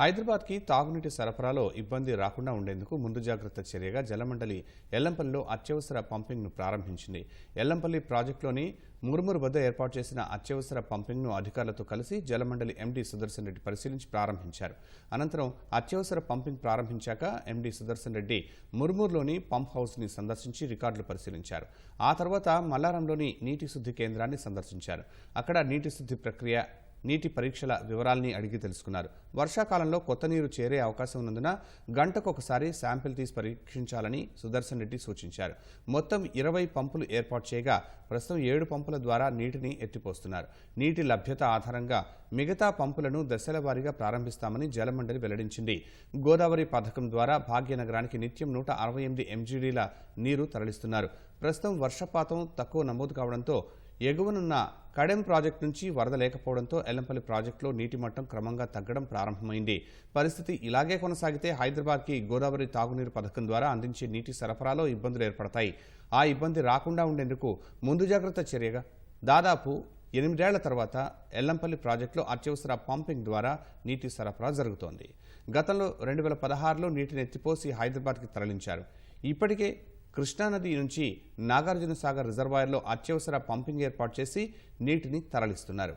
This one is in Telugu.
హైదరాబాద్కి తాగునీటి సరఫరాలో ఇబ్బంది రాకుండా ఉండేందుకు ముందు జాగ్రత్త చర్యగా జలమండలి ఎల్లంపల్లిలో అత్యవసర పంపింగ్ను ప్రారంభించింది. ఎల్లంపల్లి ప్రాజెక్టులోని మురుమురు వద్ద ఏర్పాటు చేసిన అత్యవసర పంపింగ్ను అధికారులతో కలిసి జలమండలి ఎండీ సుదర్శన్ రెడ్డి పరిశీలించి ప్రారంభించారు. అనంతరం అత్యవసర పంపింగ్ ప్రారంభించాక ఎండీ సుదర్శన్ రెడ్డి మురుమూరులోని పంప్ హౌస్ని సందర్శించి రికార్డులు పరిశీలించారు. ఆ తర్వాత మల్లారంలోని నీటి శుద్ధి కేంద్రాన్ని సందర్శించారు. అక్కడ నీటి శుద్ధి ప్రక్రియ నీటి పరీక్షల వివరాల్ని అడిగి తెలుసుకున్నారు. వర్షాకాలంలో కొత్త నీరు చేరే అవకాశం ఉన్నందున గంటకొకసారి శాంపిల్ తీసి పరీక్షించాలని సుదర్శన్ రెడ్డి సూచించారు. మొత్తం ఇరవై పంపులు ఏర్పాటు చేయగా ప్రస్తుతం ఏడు పంపుల ద్వారా నీటిని ఎత్తిపోస్తున్నారు. నీటి లభ్యత ఆధారంగా మిగతా పంపులను దశల వారీగా ప్రారంభిస్తామని జలమండలి వెల్లడించింది. గోదావరి పథకం ద్వారా భాగ్యనగరానికి నిత్యం నూట అరవై ఎనిమిది ఎంజీడీల నీరు తరలిస్తున్నారు. ప్రస్తుతం వర్షపాతం తక్కువ నమోదు కావడంతో ఎగువనున్న కడెం ప్రాజెక్టు నుంచి వరద లేకపోవడంతో ఎల్లంపల్లి ప్రాజెక్టులో నీటి మట్టం క్రమంగా తగ్గడం ప్రారంభమైంది. పరిస్థితి ఇలాగే కొనసాగితే హైదరాబాద్కి గోదావరి తాగునీరు పథకం ద్వారా అందించే నీటి సరఫరాలో ఇబ్బందులు ఏర్పడతాయి. ఆ ఇబ్బంది రాకుండా ఉండేందుకు ముందు జాగ్రత్త చర్యగా దాదాపు ఎనిమిదేళ్ళ తర్వాత ఎల్లంపల్లి ప్రాజెక్టులో అత్యవసర పంపింగ్ ద్వారా నీటి సరఫరా జరుగుతోంది. గతంలో రెండు వేల పదహారులో నీటిని ఎత్తిపోసి హైదరాబాద్కి తరలించారు. ఇప్పటికే కృష్ణానది నుంచి నాగార్జున సాగర్ రిజర్వాయర్లో అత్యవసర పంపింగ్ ఏర్పాటు చేసి నీటిని తరలిస్తున్నారు.